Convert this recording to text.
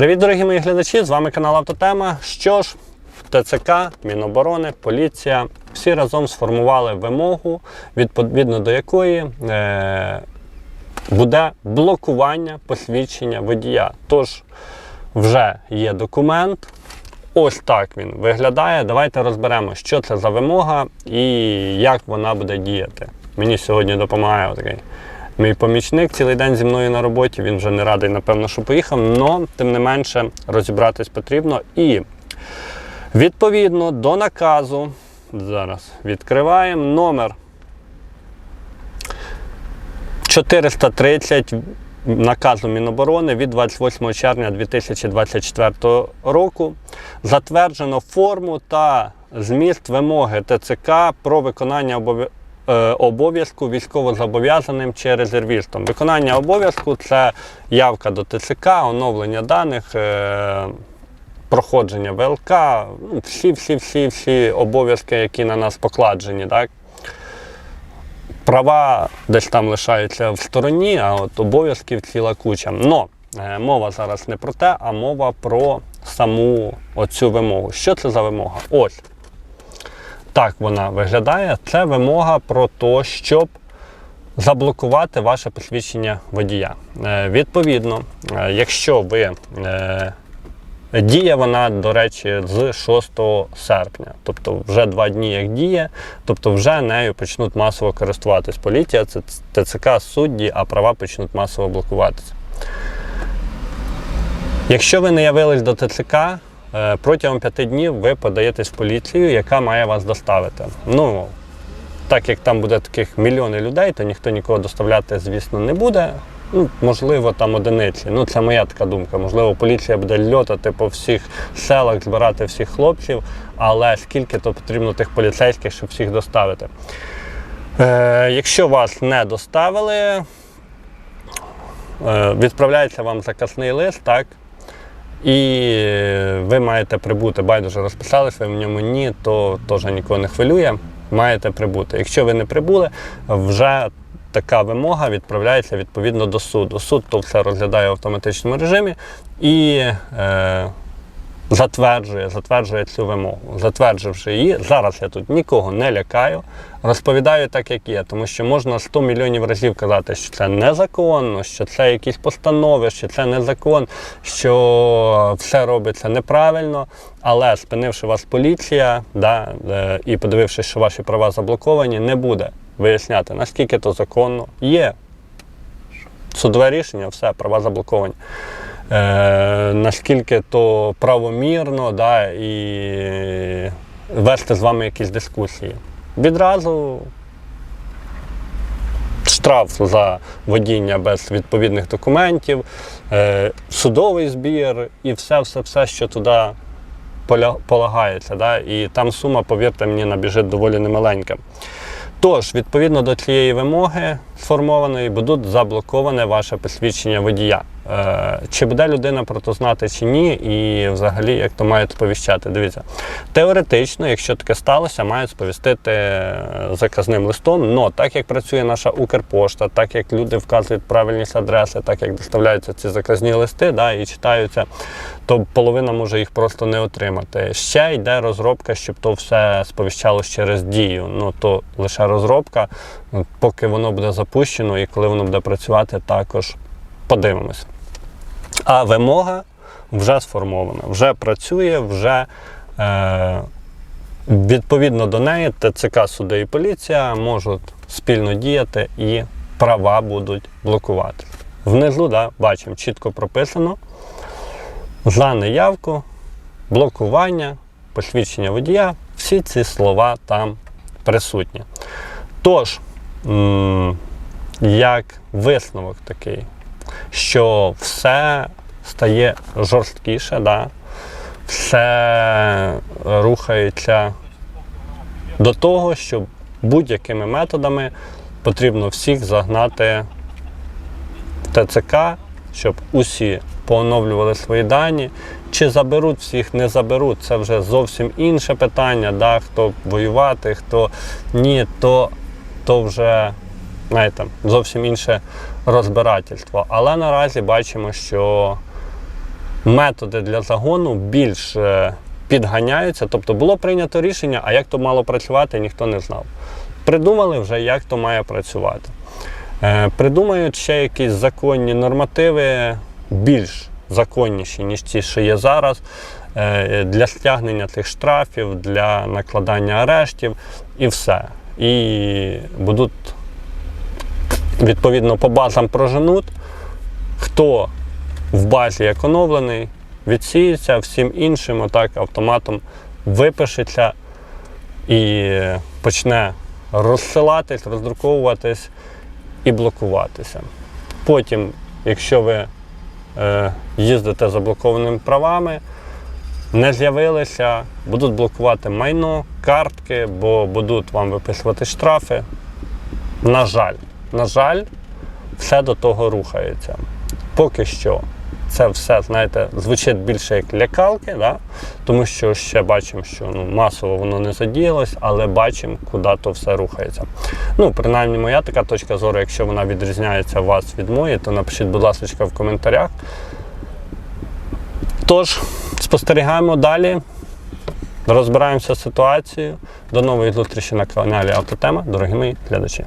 Привіт, дорогі мої глядачі! З вами канал Автотема. Що ж, ТЦК, Міноборони, поліція всі разом сформували вимогу, відповідно до якої е, буде блокування посвідчення водія. Тож вже є документ. Ось так він виглядає. Давайте розберемо, що це за вимога і як вона буде діяти. Мені сьогодні допомагає такий мій помічник цілий день зі мною на роботі. Він вже не радий, напевно, що поїхав, але тим не менше розібратись потрібно. І відповідно до наказу, зараз відкриваємо номер 430 наказу Міноборони від 28 червня 2024 року затверджено форму та зміст вимоги ТЦК про виконання обов'язку військовозобов'язаним чи резервістом. Виконання обов'язку це явка до ТЦК, оновлення даних. е, Проходження ВЛК, ну, всі, всі, всі, всі обов'язки, які на нас покладені, так? права десь там лишаються в стороні, а от обов'язків ціла куча. Но е, мова зараз не про те, а мова про саму оцю вимогу. Що це за вимога? Ось. Так вона виглядає. Це вимога про те, щоб заблокувати ваше посвідчення водія. Е, відповідно, е, якщо ви. Е, Діє вона, до речі, з 6 серпня, тобто вже два дні як діє, тобто вже нею почнуть масово користуватись поліція, ТЦК, судді, а права почнуть масово блокуватися. Якщо ви не явились до ТЦК, протягом п'яти днів ви подаєтесь в поліцію, яка має вас доставити. Ну, так як там буде таких мільйони людей, то ніхто нікого доставляти, звісно, не буде. Ну, можливо, там одиниці. Ну, це моя така думка. Можливо, поліція буде льотати по всіх селах, збирати всіх хлопців, але скільки то потрібно тих поліцейських, щоб всіх доставити. Е, якщо вас не доставили, е, відправляється вам заказний лист, так? І ви маєте прибути, байдуже розписалися, ви в ньому ні, то теж нікого не хвилює. Маєте прибути. Якщо ви не прибули, вже така вимога відправляється відповідно до суду. Суд то все розглядає в автоматичному режимі і е, затверджує, затверджує цю вимогу. Затвердживши її, зараз я тут нікого не лякаю, розповідаю так, як є, тому що можна 100 мільйонів разів казати, що це незаконно, що це якісь постанови, що це не закон, що все робиться неправильно. Але спинивши вас поліція, да, е, і подивившись, що ваші права заблоковані, не буде виясняти, наскільки то законно. Є судове рішення, все, права заблоковані. Е, наскільки то правомірно, да, і вести з вами якісь дискусії. Відразу штраф за водіння без відповідних документів, е, судовий збір і все, все, все, що туди полагається. Да? І там сума, повірте мені, набіжить доволі немаленька. Тож, відповідно до цієї вимоги сформованої, будуть заблоковане ваше посвідчення водія. Е, чи буде людина про то знати чи ні, і взагалі як то мають сповіщати? Дивіться, теоретично, якщо таке сталося, мають сповістити е, заказним листом. Но так як працює наша Укрпошта, так як люди вказують правильність адреси, так як доставляються ці заказні листи да, і читаються, то половина може їх просто не отримати. Ще йде розробка, щоб то все сповіщалось через дію. Ну то лише розробка, поки воно буде запущено і коли воно буде працювати, також подивимось. А вимога вже сформована, вже працює, вже е, відповідно до неї ТЦК, суди і поліція можуть спільно діяти і права будуть блокувати. Внизу да, бачимо, чітко прописано за неявку, блокування, посвідчення водія, всі ці слова там присутні. Тож, як висновок такий, що все стає жорсткіше, да? все рухається до того, що будь-якими методами потрібно всіх загнати в ТЦК, щоб усі пооновлювали свої дані. Чи заберуть всіх, не заберуть, це вже зовсім інше питання. Да? Хто воювати, хто ні, то, то вже знаєте, зовсім інше розбирательство. Але наразі бачимо, що методи для загону більш е, підганяються. Тобто було прийнято рішення, а як то мало працювати, ніхто не знав. Придумали вже, як то має працювати. Е, Придумають ще якісь законні нормативи, більш законніші, ніж ті, що є зараз, е, для стягнення цих штрафів, для накладання арештів і все. І будуть відповідно по базам проженуть. Хто в базі економлений, відсіється, всім іншим отак автоматом випишеться і почне розсилатись, роздруковуватись і блокуватися. Потім, якщо ви е, їздите заблокованими правами, не з'явилися, будуть блокувати майно, картки, бо будуть вам виписувати штрафи. На жаль, на жаль, все до того рухається. Поки що це все, знаєте, звучить більше як лякалки, да? тому що ще бачимо, що ну, масово воно не задіялось, але бачимо, куди то все рухається. Ну, принаймні, моя така точка зору, якщо вона відрізняється вас від моєї, то напишіть, будь ласка, в коментарях. Тож, спостерігаємо далі, розбираємося з ситуацією. До нової зустрічі на каналі Автотема, дорогі мої глядачі.